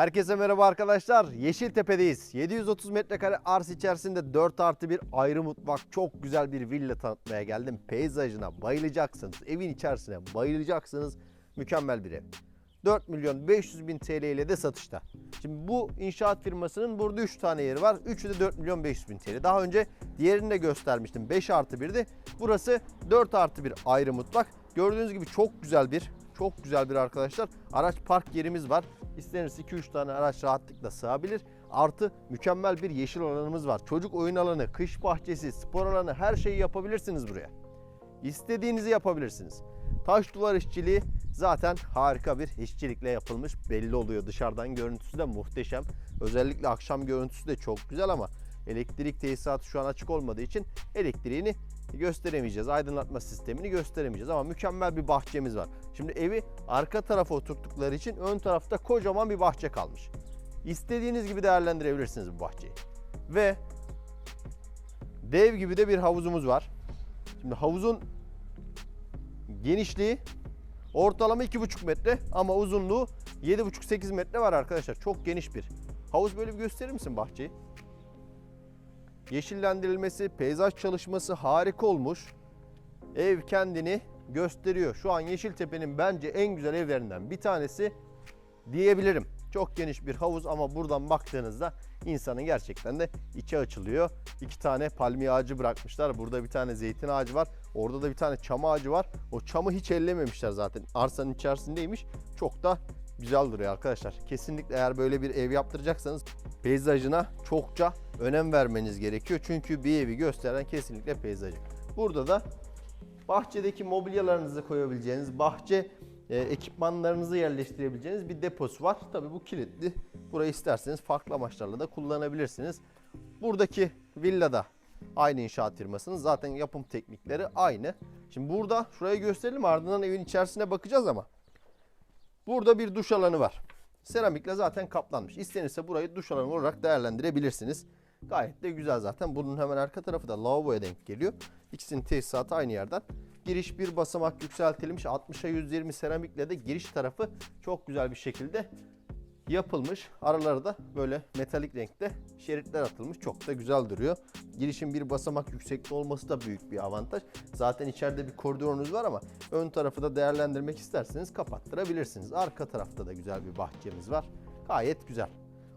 Herkese merhaba arkadaşlar. Yeşiltepe'deyiz. 730 metrekare arsa içerisinde 4 artı bir ayrı mutfak çok güzel bir villa tanıtmaya geldim. Peyzajına bayılacaksınız. Evin içerisine bayılacaksınız. Mükemmel bir ev. 4 milyon 500 bin TL ile de satışta. Şimdi bu inşaat firmasının burada 3 tane yeri var. Üçü de 4 milyon 500 bin TL. Daha önce diğerini de göstermiştim. 5 artı 1'di. Burası 4 artı bir ayrı mutfak. Gördüğünüz gibi çok güzel bir çok güzel bir arkadaşlar. Araç park yerimiz var. İsteniz 2-3 tane araç rahatlıkla sığabilir. Artı mükemmel bir yeşil alanımız var. Çocuk oyun alanı, kış bahçesi, spor alanı her şeyi yapabilirsiniz buraya. İstediğinizi yapabilirsiniz. Taş duvar işçiliği zaten harika bir işçilikle yapılmış belli oluyor. Dışarıdan görüntüsü de muhteşem. Özellikle akşam görüntüsü de çok güzel ama elektrik tesisatı şu an açık olmadığı için elektriğini gösteremeyeceğiz. Aydınlatma sistemini gösteremeyeceğiz ama mükemmel bir bahçemiz var. Şimdi evi arka tarafa oturttukları için ön tarafta kocaman bir bahçe kalmış. İstediğiniz gibi değerlendirebilirsiniz bu bahçeyi. Ve dev gibi de bir havuzumuz var. Şimdi havuzun genişliği ortalama 2,5 metre ama uzunluğu 7,5-8 metre var arkadaşlar. Çok geniş bir. Havuz böyle bir gösterir misin bahçeyi? Yeşillendirilmesi, peyzaj çalışması harika olmuş. Ev kendini gösteriyor. Şu an Yeşiltepe'nin bence en güzel evlerinden bir tanesi diyebilirim. Çok geniş bir havuz ama buradan baktığınızda insanın gerçekten de içi açılıyor. İki tane palmiye ağacı bırakmışlar. Burada bir tane zeytin ağacı var. Orada da bir tane çam ağacı var. O çamı hiç ellememişler zaten. Arsanın içerisindeymiş. Çok da güzel duruyor arkadaşlar. Kesinlikle eğer böyle bir ev yaptıracaksanız peyzajına çokça önem vermeniz gerekiyor. Çünkü bir evi gösteren kesinlikle peyzajı. Burada da bahçedeki mobilyalarınızı koyabileceğiniz, bahçe e, ekipmanlarınızı yerleştirebileceğiniz bir deposu var. Tabii bu kilitli. Burayı isterseniz farklı amaçlarla da kullanabilirsiniz. Buradaki villada aynı inşaat firmasının zaten yapım teknikleri aynı. Şimdi burada şurayı gösterelim ardından evin içerisine bakacağız ama burada bir duş alanı var. Seramikle zaten kaplanmış. İstenirse burayı duş alanı olarak değerlendirebilirsiniz. Gayet de güzel zaten. Bunun hemen arka tarafı da lavaboya denk geliyor. İkisinin tesisatı aynı yerden. Giriş bir basamak yükseltilmiş. 60'a 120 seramikle de giriş tarafı çok güzel bir şekilde yapılmış. Araları da böyle metalik renkte şeritler atılmış. Çok da güzel duruyor. Girişin bir basamak yüksekliği olması da büyük bir avantaj. Zaten içeride bir koridorunuz var ama ön tarafı da değerlendirmek isterseniz kapattırabilirsiniz. Arka tarafta da güzel bir bahçemiz var. Gayet güzel.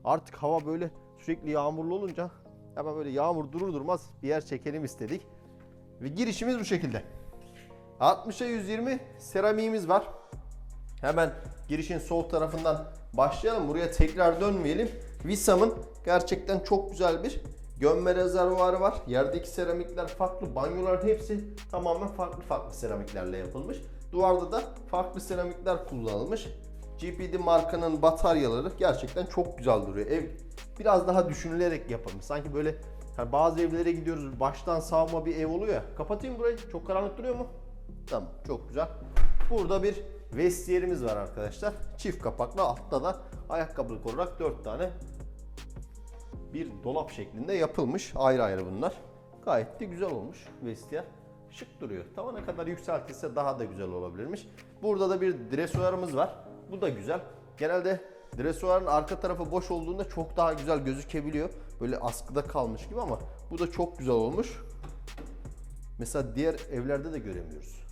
Artık hava böyle sürekli yağmurlu olunca hemen böyle yağmur durur durmaz bir yer çekelim istedik. Ve girişimiz bu şekilde. 60'a 120 seramiğimiz var. Hemen girişin sol tarafından başlayalım. Buraya tekrar dönmeyelim. Visam'ın gerçekten çok güzel bir gömme rezervuarı var. Yerdeki seramikler farklı. Banyoların hepsi tamamen farklı farklı seramiklerle yapılmış. Duvarda da farklı seramikler kullanılmış. GPD markanın bataryaları gerçekten çok güzel duruyor. Ev biraz daha düşünülerek yapılmış. Sanki böyle hani bazı evlere gidiyoruz baştan sağma bir ev oluyor ya. Kapatayım burayı. Çok karanlık duruyor mu? Tamam çok güzel. Burada bir vestiyerimiz var arkadaşlar. Çift kapaklı altta da ayakkabılık olarak 4 tane bir dolap şeklinde yapılmış. Ayrı ayrı bunlar. Gayet de güzel olmuş vestiyer. Şık duruyor. Tavana kadar yükseltilse daha da güzel olabilirmiş. Burada da bir dresuarımız var. Bu da güzel. Genelde dresuarın arka tarafı boş olduğunda çok daha güzel gözükebiliyor. Böyle askıda kalmış gibi ama bu da çok güzel olmuş. Mesela diğer evlerde de göremiyoruz.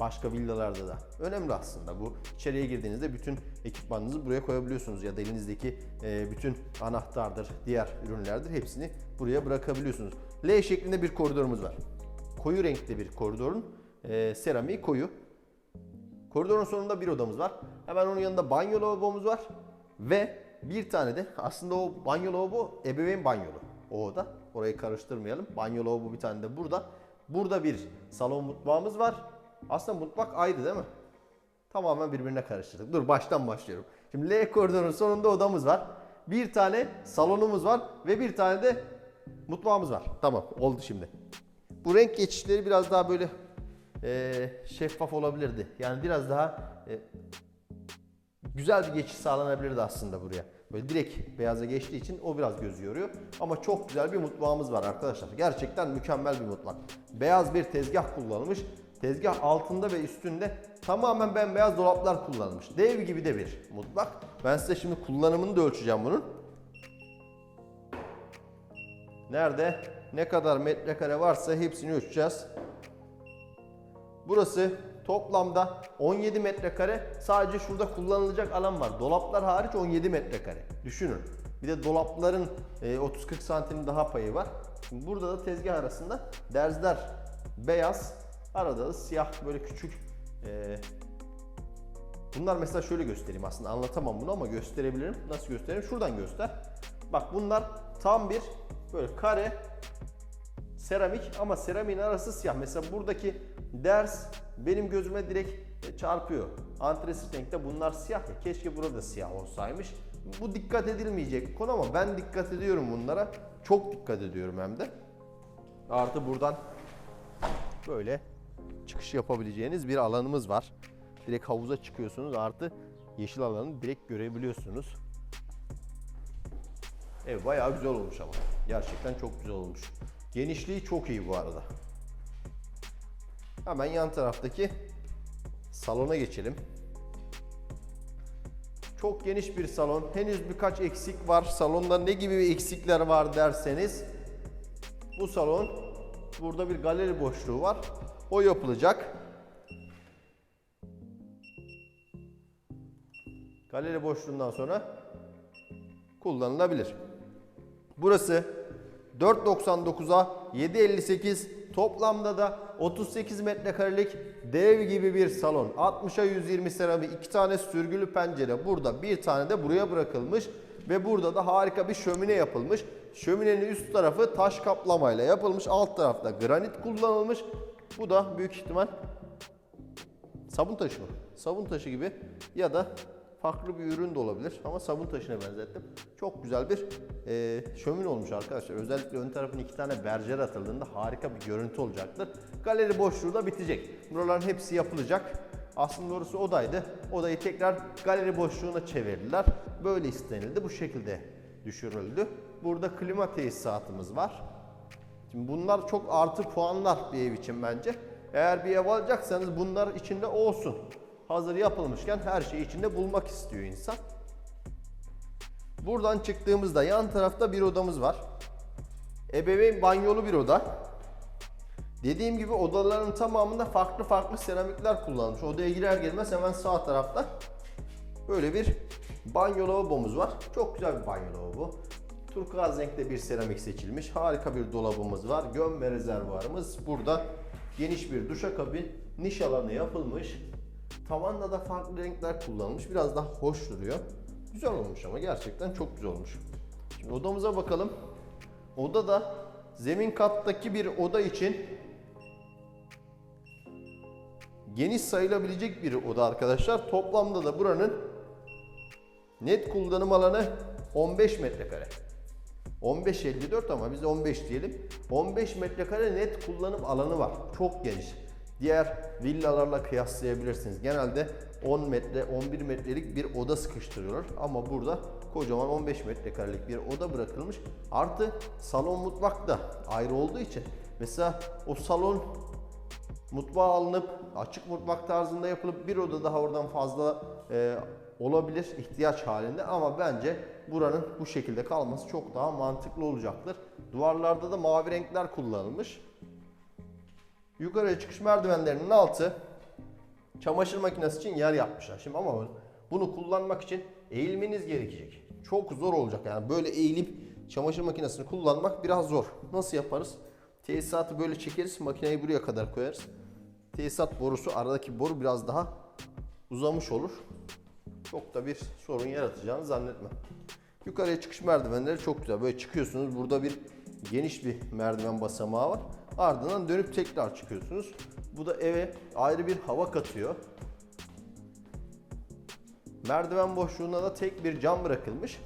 Başka villalarda da. Önemli aslında bu. İçeriye girdiğinizde bütün ekipmanınızı buraya koyabiliyorsunuz ya da elinizdeki e, bütün anahtardır, diğer ürünlerdir hepsini buraya bırakabiliyorsunuz. L şeklinde bir koridorumuz var. Koyu renkli bir koridorun e, seramiği koyu. Koridorun sonunda bir odamız var. Hemen onun yanında banyo lavabomuz var. Ve bir tane de aslında o banyo lavabo ebeveyn banyolu. O oda. Orayı karıştırmayalım. Banyo lavabo bir tane de burada. Burada bir salon mutfağımız var. Aslında mutfak ayrı değil mi? Tamamen birbirine karıştırdık. Dur baştan başlıyorum. Şimdi L koridorun sonunda odamız var. Bir tane salonumuz var ve bir tane de mutfağımız var. Tamam oldu şimdi. Bu renk geçişleri biraz daha böyle eee, şeffaf olabilirdi. Yani biraz daha e, güzel bir geçiş sağlanabilirdi aslında buraya. Böyle direkt beyaza geçtiği için o biraz gözü yoruyor. Ama çok güzel bir mutfağımız var arkadaşlar. Gerçekten mükemmel bir mutfak. Beyaz bir tezgah kullanılmış. Tezgah altında ve üstünde tamamen bembeyaz dolaplar kullanılmış. Dev gibi de bir mutfak. Ben size şimdi kullanımını da ölçeceğim bunun. Nerede ne kadar metrekare varsa hepsini ölçeceğiz. Burası toplamda 17 metrekare. Sadece şurada kullanılacak alan var. Dolaplar hariç 17 metrekare. Düşünün. Bir de dolapların e, 30-40 santim daha payı var. Şimdi burada da tezgah arasında derzler beyaz, arada da siyah böyle küçük e, Bunlar mesela şöyle göstereyim aslında anlatamam bunu ama gösterebilirim. Nasıl göstereyim? Şuradan göster. Bak bunlar tam bir böyle kare seramik ama seramiğin arası siyah. Mesela buradaki ders benim gözüme direkt e, çarpıyor. Antresit renkte bunlar siyah ya. Keşke burada siyah olsaymış. Bu dikkat edilmeyecek konu ama ben dikkat ediyorum bunlara. Çok dikkat ediyorum hem de. Artı buradan böyle çıkış yapabileceğiniz bir alanımız var. Direkt havuza çıkıyorsunuz artı yeşil alanı direkt görebiliyorsunuz. Ev bayağı güzel olmuş ama. Gerçekten çok güzel olmuş. Genişliği çok iyi bu arada. Hemen yan taraftaki salona geçelim. Çok geniş bir salon. Henüz birkaç eksik var. Salonda ne gibi eksikler var derseniz bu salon burada bir galeri boşluğu var. O yapılacak. Galeri boşluğundan sonra kullanılabilir. Burası 4.99'a 7.58 toplamda da 38 metrekarelik dev gibi bir salon. 60'a 120 seramik iki tane sürgülü pencere burada bir tane de buraya bırakılmış ve burada da harika bir şömine yapılmış. Şöminenin üst tarafı taş kaplamayla yapılmış. Alt tarafta granit kullanılmış. Bu da büyük ihtimal sabun taşı mı? Sabun taşı gibi ya da farklı bir ürün de olabilir ama sabun taşına benzettim. Çok güzel bir e, şömine olmuş arkadaşlar. Özellikle ön tarafına iki tane berjer atıldığında harika bir görüntü olacaktır. Galeri boşluğu da bitecek. Buraların hepsi yapılacak. Aslında orası odaydı. Odayı tekrar galeri boşluğuna çevirdiler. Böyle istenildi. Bu şekilde düşürüldü. Burada klima tesisatımız var. Şimdi bunlar çok artı puanlar bir ev için bence. Eğer bir ev alacaksanız bunlar içinde olsun. Hazır yapılmışken her şeyi içinde bulmak istiyor insan. Buradan çıktığımızda yan tarafta bir odamız var. Ebeveyn banyolu bir oda. Dediğim gibi odaların tamamında farklı farklı seramikler kullanılmış. Odaya girer girmez hemen sağ tarafta böyle bir banyo lavabomuz var. Çok güzel bir banyo lavabo. Turkuaz renkte bir seramik seçilmiş. Harika bir dolabımız var. Gömme rezervuarımız. Burada geniş bir duşakabin, niş alanı yapılmış. Tavanda da farklı renkler kullanılmış. Biraz daha hoş duruyor. Güzel olmuş ama gerçekten çok güzel olmuş. Şimdi odamıza bakalım. Oda da zemin kattaki bir oda için geniş sayılabilecek bir oda arkadaşlar. Toplamda da buranın net kullanım alanı 15 metrekare. 15.54 ama biz 15 diyelim. 15 metrekare net kullanım alanı var. Çok geniş. Diğer villalarla kıyaslayabilirsiniz. Genelde 10 metre, 11 metrelik bir oda sıkıştırıyorlar. Ama burada kocaman 15 metrekarelik bir oda bırakılmış. Artı salon mutfak da ayrı olduğu için. Mesela o salon mutfağa alınıp açık mutfak tarzında yapılıp bir oda daha oradan fazla e, olabilir ihtiyaç halinde ama bence buranın bu şekilde kalması çok daha mantıklı olacaktır. Duvarlarda da mavi renkler kullanılmış. Yukarıya çıkış merdivenlerinin altı çamaşır makinesi için yer yapmışlar. Şimdi ama bunu kullanmak için eğilmeniz gerekecek. Çok zor olacak yani böyle eğilip çamaşır makinesini kullanmak biraz zor. Nasıl yaparız? Tesisatı böyle çekeriz, makineyi buraya kadar koyarız. Tesisat borusu, aradaki boru biraz daha uzamış olur. Çok da bir sorun yaratacağını zannetmem. Yukarıya çıkış merdivenleri çok güzel. Böyle çıkıyorsunuz. Burada bir geniş bir merdiven basamağı var. Ardından dönüp tekrar çıkıyorsunuz. Bu da eve ayrı bir hava katıyor. Merdiven boşluğuna da tek bir cam bırakılmış.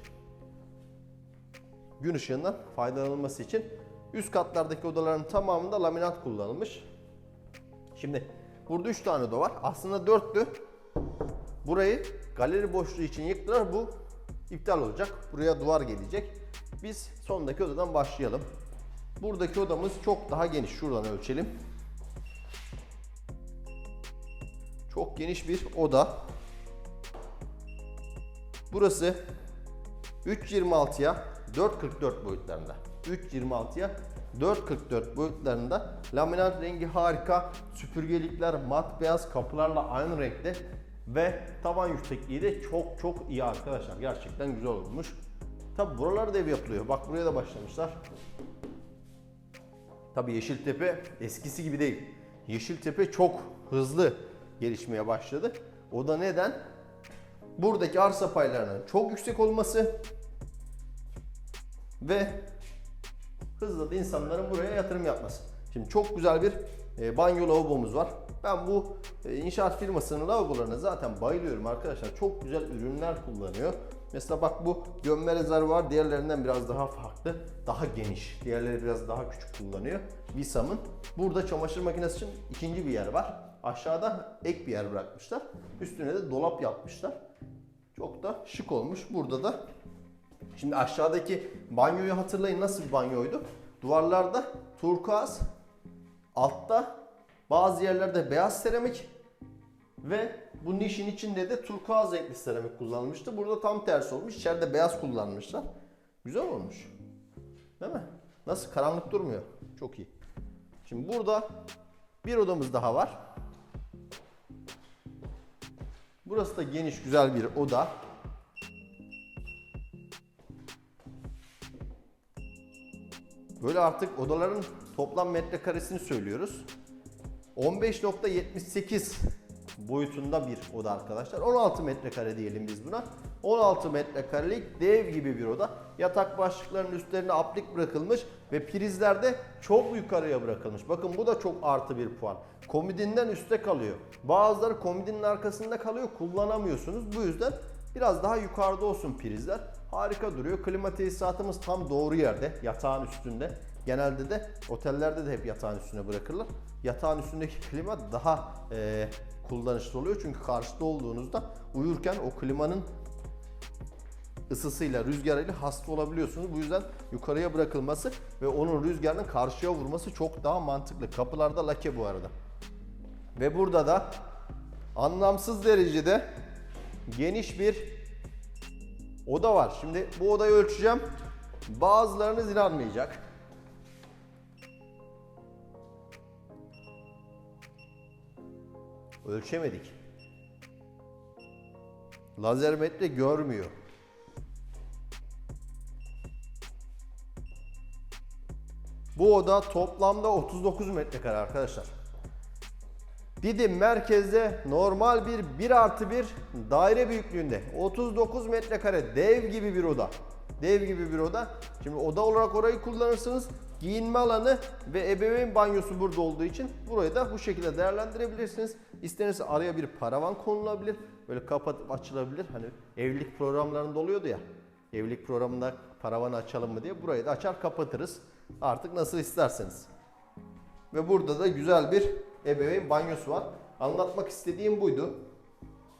Gün ışığından faydalanılması için üst katlardaki odaların tamamında laminat kullanılmış. Şimdi burada 3 tane oda var. Aslında 4'tü. Burayı galeri boşluğu için yıktılar. Bu iptal olacak. Buraya duvar gelecek. Biz sondaki odadan başlayalım. Buradaki odamız çok daha geniş. Şuradan ölçelim. Çok geniş bir oda. Burası 3.26'ya 4.44 boyutlarında. 3.26'ya 4.44 boyutlarında. Laminat rengi harika. Süpürgelikler mat beyaz kapılarla aynı renkte. Ve tavan yüksekliği de çok çok iyi arkadaşlar. Gerçekten güzel olmuş. Tabi buralarda da ev yapılıyor. Bak buraya da başlamışlar. Tabi Yeşiltepe eskisi gibi değil. Yeşiltepe çok hızlı gelişmeye başladı. O da neden? Buradaki arsa paylarının çok yüksek olması ve hızla da insanların buraya yatırım yapması. Şimdi çok güzel bir e, banyo lavabomuz var. Ben bu e, inşaat firmasının lavabolarına zaten bayılıyorum arkadaşlar. Çok güzel ürünler kullanıyor. Mesela bak bu gömme rezervuar diğerlerinden biraz daha farklı. Daha geniş. Diğerleri biraz daha küçük kullanıyor. Visam'ın. Burada çamaşır makinesi için ikinci bir yer var. Aşağıda ek bir yer bırakmışlar. Üstüne de dolap yapmışlar. Çok da şık olmuş. Burada da Şimdi aşağıdaki banyoyu hatırlayın nasıl bir banyoydu? Duvarlarda turkuaz, altta bazı yerlerde beyaz seramik ve bu nişin içinde de turkuaz renkli seramik kullanılmıştı. Burada tam tersi olmuş. İçeride beyaz kullanmışlar. Güzel olmuş. Değil mi? Nasıl? Karanlık durmuyor. Çok iyi. Şimdi burada bir odamız daha var. Burası da geniş güzel bir oda. Böyle artık odaların toplam metrekaresini söylüyoruz. 15.78 boyutunda bir oda arkadaşlar. 16 metrekare diyelim biz buna. 16 metrekarelik dev gibi bir oda. Yatak başlıklarının üstlerine aplik bırakılmış ve prizler de çok yukarıya bırakılmış. Bakın bu da çok artı bir puan. Komodinden üstte kalıyor. Bazıları komodinin arkasında kalıyor. Kullanamıyorsunuz. Bu yüzden biraz daha yukarıda olsun prizler. Harika duruyor. Klima tesisatımız tam doğru yerde. Yatağın üstünde. Genelde de otellerde de hep yatağın üstüne bırakırlar. Yatağın üstündeki klima daha e, kullanışlı oluyor. Çünkü karşıda olduğunuzda uyurken o klimanın ısısıyla, rüzgarıyla hasta olabiliyorsunuz. Bu yüzden yukarıya bırakılması ve onun rüzgarının karşıya vurması çok daha mantıklı. Kapılarda lake bu arada. Ve burada da anlamsız derecede geniş bir oda var. Şimdi bu odayı ölçeceğim. Bazılarınız inanmayacak. Ölçemedik. Lazer metre görmüyor. Bu oda toplamda 39 metrekare arkadaşlar. Didim merkezde normal bir 1 artı 1 daire büyüklüğünde 39 metrekare dev gibi bir oda. Dev gibi bir oda. Şimdi oda olarak orayı kullanırsınız. Giyinme alanı ve ebeveyn banyosu burada olduğu için burayı da bu şekilde değerlendirebilirsiniz. İstenirse araya bir paravan konulabilir. Böyle kapatıp açılabilir. Hani evlilik programlarında oluyordu ya. Evlilik programında paravanı açalım mı diye burayı da açar kapatırız. Artık nasıl isterseniz. Ve burada da güzel bir ebeveyn banyosu var. Anlatmak istediğim buydu.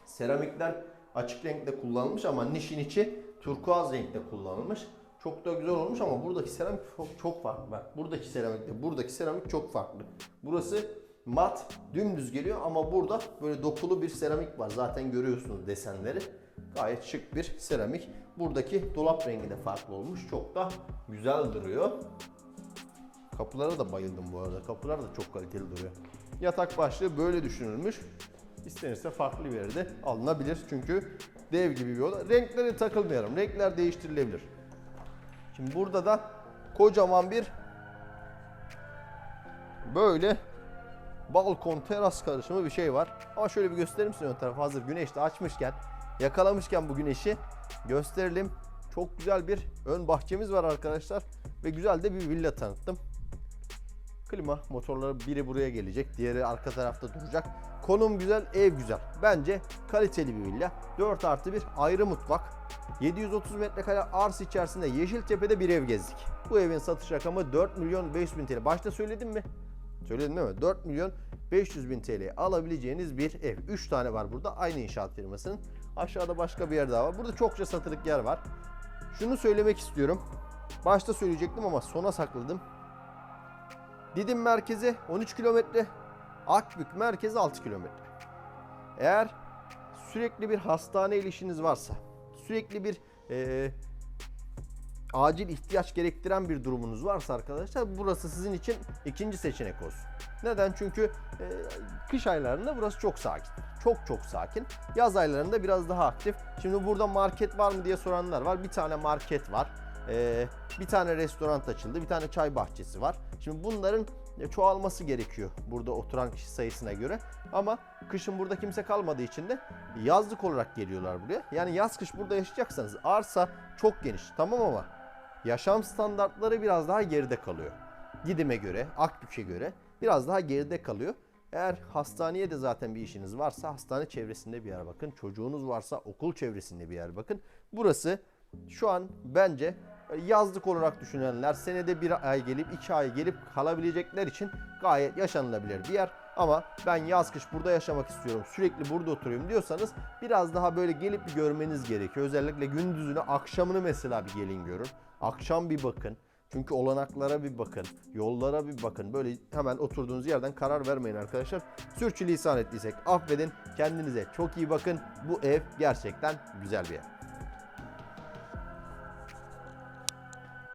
Seramikler açık renkte kullanılmış ama nişin içi turkuaz renkte kullanılmış. Çok da güzel olmuş ama buradaki seramik çok, çok farklı. Bak buradaki seramikle buradaki seramik çok farklı. Burası mat dümdüz geliyor ama burada böyle dokulu bir seramik var. Zaten görüyorsunuz desenleri. Gayet şık bir seramik. Buradaki dolap rengi de farklı olmuş. Çok da güzel duruyor. Kapılara da bayıldım bu arada. Kapılar da çok kaliteli duruyor. Yatak başlığı böyle düşünülmüş. İstenirse farklı bir yerde alınabilir. Çünkü dev gibi bir oda. Renkleri takılmayalım. Renkler değiştirilebilir. Şimdi burada da kocaman bir böyle balkon teras karışımı bir şey var. Ama şöyle bir göstereyim size ön tarafı hazır güneş de açmışken yakalamışken bu güneşi gösterelim. Çok güzel bir ön bahçemiz var arkadaşlar ve güzel de bir villa tanıttım. Klima motorları biri buraya gelecek, diğeri arka tarafta duracak. Konum güzel, ev güzel. Bence kaliteli bir villa. 4 artı 1 ayrı mutfak. 730 metrekare arsa içerisinde Yeşiltepe'de bir ev gezdik. Bu evin satış rakamı 4 milyon 500 bin TL. Başta söyledim mi? Söyledim değil mi? 4 milyon 500 bin TL'ye alabileceğiniz bir ev. 3 tane var burada aynı inşaat firmasının. Aşağıda başka bir yer daha var. Burada çokça satılık yer var. Şunu söylemek istiyorum. Başta söyleyecektim ama sona sakladım. Didim merkezi 13 kilometre. Akbük merkezi 6 kilometre. Eğer sürekli bir hastane ile işiniz varsa, sürekli bir e, acil ihtiyaç gerektiren bir durumunuz varsa arkadaşlar burası sizin için ikinci seçenek olsun. Neden? Çünkü e, kış aylarında burası çok sakin. Çok çok sakin. Yaz aylarında biraz daha aktif. Şimdi burada market var mı diye soranlar var. Bir tane market var. E, bir tane restoran açıldı. Bir tane çay bahçesi var. Şimdi bunların e, çoğalması gerekiyor burada oturan kişi sayısına göre. Ama kışın burada kimse kalmadığı için de yazlık olarak geliyorlar buraya. Yani yaz kış burada yaşayacaksanız arsa çok geniş tamam ama yaşam standartları biraz daha geride kalıyor. Didim'e göre, Akbük'e göre biraz daha geride kalıyor. Eğer hastaneye de zaten bir işiniz varsa hastane çevresinde bir yer bakın. Çocuğunuz varsa okul çevresinde bir yer bakın. Burası şu an bence yazlık olarak düşünenler senede bir ay gelip iki ay gelip kalabilecekler için gayet yaşanılabilir bir yer. Ama ben yaz kış burada yaşamak istiyorum sürekli burada oturuyorum diyorsanız biraz daha böyle gelip bir görmeniz gerekiyor. Özellikle gündüzünü akşamını mesela bir gelin görün. Akşam bir bakın. Çünkü olanaklara bir bakın, yollara bir bakın. Böyle hemen oturduğunuz yerden karar vermeyin arkadaşlar. Sürçülisan ettiysek affedin. Kendinize çok iyi bakın. Bu ev gerçekten güzel bir ev.